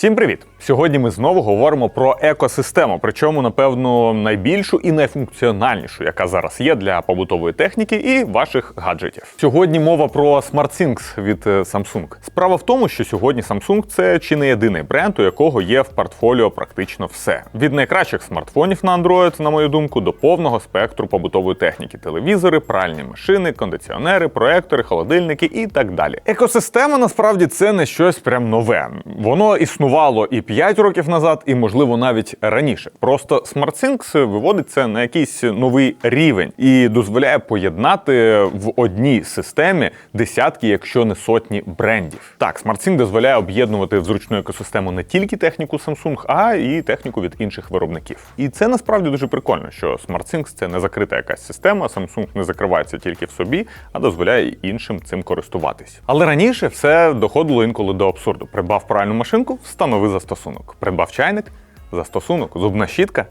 Всім привіт! Сьогодні ми знову говоримо про екосистему, причому, напевно, найбільшу і найфункціональнішу, яка зараз є для побутової техніки і ваших гаджетів. Сьогодні мова про SmartThings від е, Samsung. Справа в тому, що сьогодні Samsung це чи не єдиний бренд, у якого є в портфоліо практично все. Від найкращих смартфонів на Android, на мою думку, до повного спектру побутової техніки: телевізори, пральні машини, кондиціонери, проектори, холодильники і так далі. Екосистема насправді це не щось прям нове. Воно існувало і 5 років назад, і можливо навіть раніше. Просто SmartThings виводить це на якийсь новий рівень і дозволяє поєднати в одній системі десятки, якщо не сотні брендів. Так, SmartSync дозволяє об'єднувати в зручну екосистему не тільки техніку Samsung, а і техніку від інших виробників. І це насправді дуже прикольно, що SmartSync – це не закрита якась система. Samsung не закривається тільки в собі, а дозволяє іншим цим користуватись. Але раніше все доходило інколи до абсурду. Придбав правильну машинку, встанови застосунок. Придбав чайник, застосунок, зубна щітка.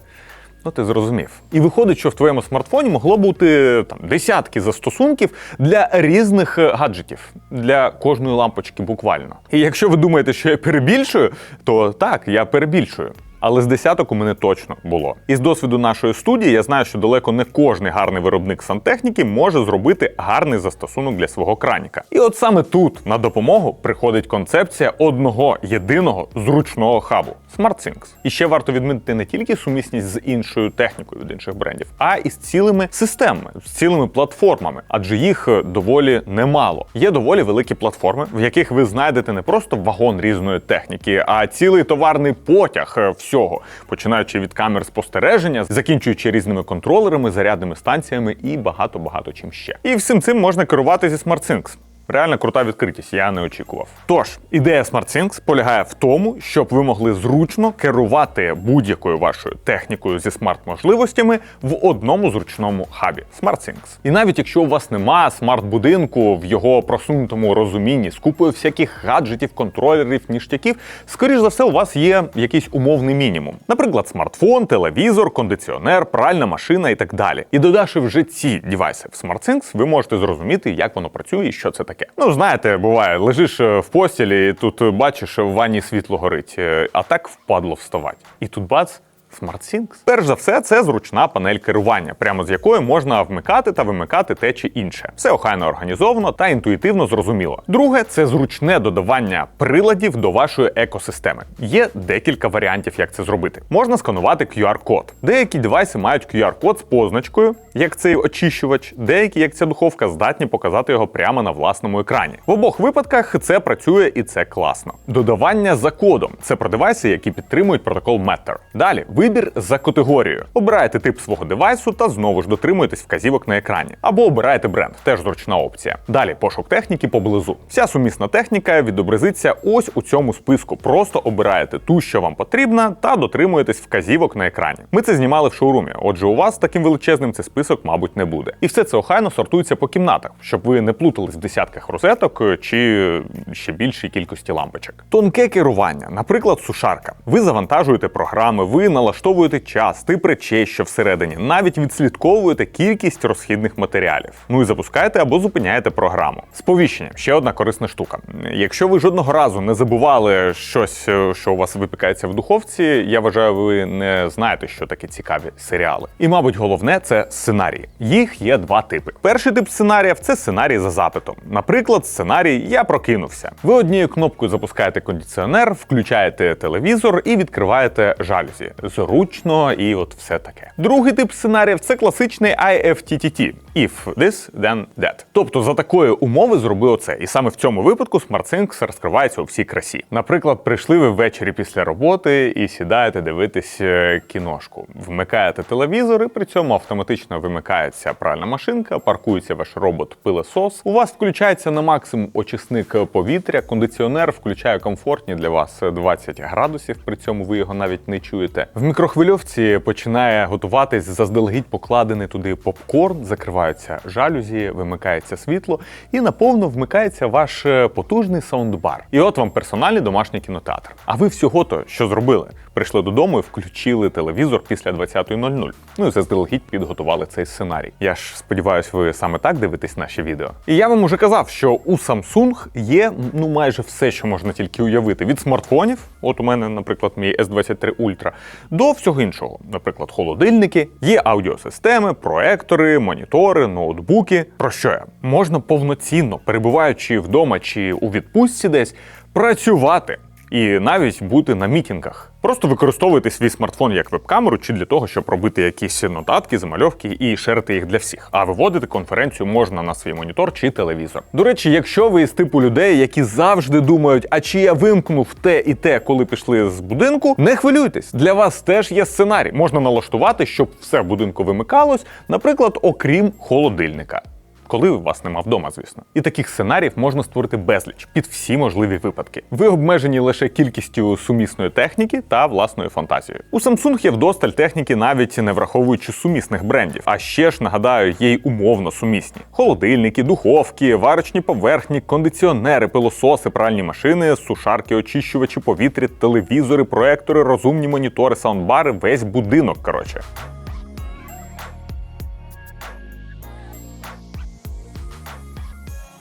Ну, ти зрозумів. І виходить, що в твоєму смартфоні могло бути там десятки застосунків для різних е, гаджетів, для кожної лампочки буквально. І якщо ви думаєте, що я перебільшую, то так, я перебільшую. Але з десяток у мене точно було. І з досвіду нашої студії я знаю, що далеко не кожний гарний виробник сантехніки може зробити гарний застосунок для свого краніка. І от саме тут на допомогу приходить концепція одного єдиного зручного хабу SmartThings. І ще варто відмітити не тільки сумісність з іншою технікою від інших брендів, а і з цілими системами, з цілими платформами, адже їх е, доволі немало. Є доволі великі платформи, в яких ви знайдете не просто вагон різної техніки, а цілий товарний потяг е, всього, починаючи від камер спостереження, закінчуючи різними контролерами, зарядними станціями і багато багато чим ще. І всім цим можна керувати зі SmartThings. Реально крута відкритість, я не очікував. Тож, ідея SmartThings полягає в тому, щоб ви могли зручно керувати будь-якою вашою технікою зі смарт-можливостями в одному зручному хабі SmartThings. І навіть якщо у вас нема смарт-будинку в його просунутому розумінні з купою всяких гаджетів, контролерів, ніштяків, скоріш за все, у вас є якийсь умовний мінімум. Наприклад, смартфон, телевізор, кондиціонер, пральна машина і так далі. І додавши вже ці девайси в SmartThings, ви можете зрозуміти, як воно працює і що це таке. Ну, знаєте, буває, лежиш е, в постілі, і тут е, бачиш, в ванні світло горить, е, а так впадло вставати. І тут бац. SmartThings. Перш за все, це зручна панель керування, прямо з якої можна вмикати та вимикати те чи інше. Все охайно організовано та інтуїтивно зрозуміло. Друге, це зручне додавання приладів до вашої екосистеми. Є декілька варіантів, як це зробити. Можна сканувати QR-код. Деякі девайси мають QR-код з позначкою, як цей очищувач, деякі, як ця духовка, здатні показати його прямо на власному екрані. В обох випадках це працює і це класно. Додавання за кодом це про девайси, які підтримують протокол Matter. Далі вибір за категорією. Обираєте тип свого девайсу та знову ж дотримуєтесь вказівок на екрані. Або обираєте бренд, теж зручна опція. Далі пошук техніки поблизу. Вся сумісна техніка відобразиться ось у цьому списку. Просто обираєте ту, що вам потрібна, та дотримуєтесь вказівок на екрані. Ми це знімали в шоурумі. Отже, у вас таким величезним цей список, мабуть, не буде. І все це охайно сортується по кімнатах, щоб ви не плутались в десятках розеток е, чи ще більшій кількості лампочок. Тонке керування, наприклад, сушарка. Ви завантажуєте програми, ви налаштовуєте час, тип речей, що всередині, навіть відслідковуєте кількість розхідних матеріалів. Ну і запускаєте або зупиняєте програму. Сповіщення ще одна корисна штука. Якщо ви жодного разу не забували щось, е, що у вас випікається в духовці, я вважаю, ви не знаєте, що таке цікаві серіали. І, мабуть, головне це сценарії. Їх є два типи. Перший тип сценаріїв це сценарій за запитом. Наприклад, сценарій Я прокинувся. Ви однією кнопкою запускаєте кондиціонер, включаєте телевізор і відкриваєте жалюзі. Зручно і от все таке. Другий тип сценаріїв це класичний IFTTT. If this, then that. Тобто за такої умови зроби оце. І саме в цьому випадку SmartThings розкривається у всій красі. Наприклад, прийшли ви ввечері після роботи і сідаєте дивитись е, кіношку. Вмикаєте телевізор, і при цьому автоматично вимикається пральна машинка, паркується ваш робот-пилесос. У вас включається на максимум очисник повітря, кондиціонер включає комфортні для вас 20 градусів, при цьому ви його навіть не чуєте. Мікрохвильовці починає готуватись заздалегідь покладений туди попкорн, закриваються жалюзі, вимикається світло і наповно вмикається ваш е, потужний саундбар. І от вам персональний домашній кінотеатр. А ви всього то що зробили? Прийшли додому і включили телевізор після 20.00. Ну і заздалегідь підготували цей сценарій. Я ж сподіваюся, ви саме так дивитесь наші відео. І я вам уже казав, що у Samsung є ну майже все, що можна тільки уявити. Від смартфонів, от у мене, наприклад, мій S23 Ultra, до всього іншого. Наприклад, холодильники, є аудіосистеми, проектори, монітори, ноутбуки. Про що я? Можна повноцінно, перебуваючи вдома чи у відпустці десь, працювати і навіть бути на мітінгах. Просто використовуйте свій смартфон як веб-камеру чи для того, щоб робити якісь нотатки, замальовки і шерити їх для всіх. А виводити конференцію можна на свій монітор чи телевізор. До речі, якщо ви з типу людей, які завжди думають, а чи я вимкнув те і те, коли пішли з будинку, не хвилюйтесь. Для вас теж є сценарій. Можна налаштувати, щоб все в будинку вимикалось, наприклад, окрім холодильника коли вас нема вдома, звісно. І таких сценаріїв можна створити безліч під всі можливі випадки. Ви обмежені лише кількістю сумісної техніки та власною фантазією. У Samsung є вдосталь техніки, навіть не враховуючи сумісних брендів. А ще ж нагадаю, є й умовно сумісні: холодильники, духовки, варочні поверхні, кондиціонери, пилососи, пральні машини, сушарки, очищувачі повітря, телевізори, проектори, розумні монітори, саундбари, весь будинок. Коротше.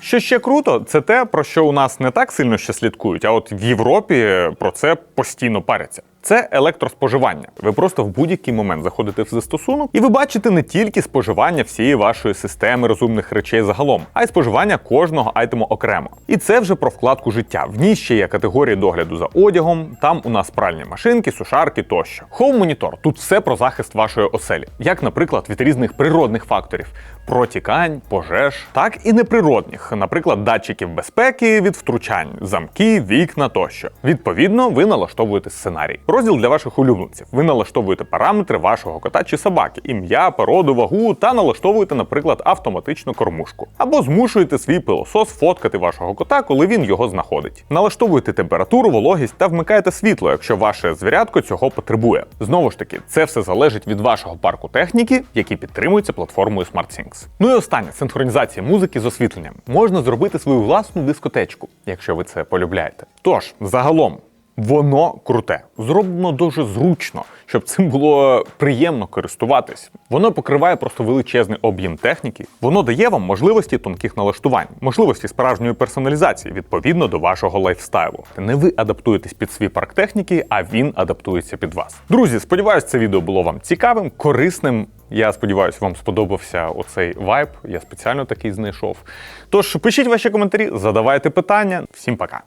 Що ще круто, це те, про що у нас не так сильно ще слідкують, а от в Європі про це постійно паряться. Це електроспоживання. Ви просто в будь-який момент заходите в застосунок, і ви бачите не тільки споживання всієї вашої системи розумних речей загалом, а й споживання кожного айтему окремо. І це вже про вкладку життя. В ній ще є категорії догляду за одягом. Там у нас пральні машинки, сушарки тощо. Home Monitor – тут все про захист вашої оселі, як, наприклад, від різних природних факторів. Протікань, пожеж, так і неприродних, наприклад, датчиків безпеки від втручань, замки, вікна тощо. Відповідно, ви налаштовуєте сценарій. Розділ для ваших улюбленців. Ви налаштовуєте параметри вашого кота чи собаки, ім'я, породу, вагу та налаштовуєте, наприклад, автоматичну кормушку. Або змушуєте свій пилосос фоткати вашого кота, коли він його знаходить. Налаштовуєте температуру, вологість та вмикаєте світло, якщо ваше звірятко цього потребує. Знову ж таки, це все залежить від вашого парку техніки, який підтримується платформою SmartThings. Ну і останнє синхронізація музики з освітленням. Можна зробити свою власну дискотечку, якщо ви це полюбляєте. Тож, загалом. Воно круте, зроблено дуже зручно, щоб цим було приємно користуватись. Воно покриває просто величезний об'єм техніки. Воно дає вам можливості тонких налаштувань, можливості справжньої персоналізації відповідно до вашого лайфстайлу. Не ви адаптуєтесь під свій парк техніки, а він адаптується під вас. Друзі, сподіваюся, це відео було вам цікавим, корисним. Я сподіваюся, вам сподобався оцей вайб. Я спеціально такий знайшов. Тож пишіть ваші коментарі, задавайте питання. Всім пока.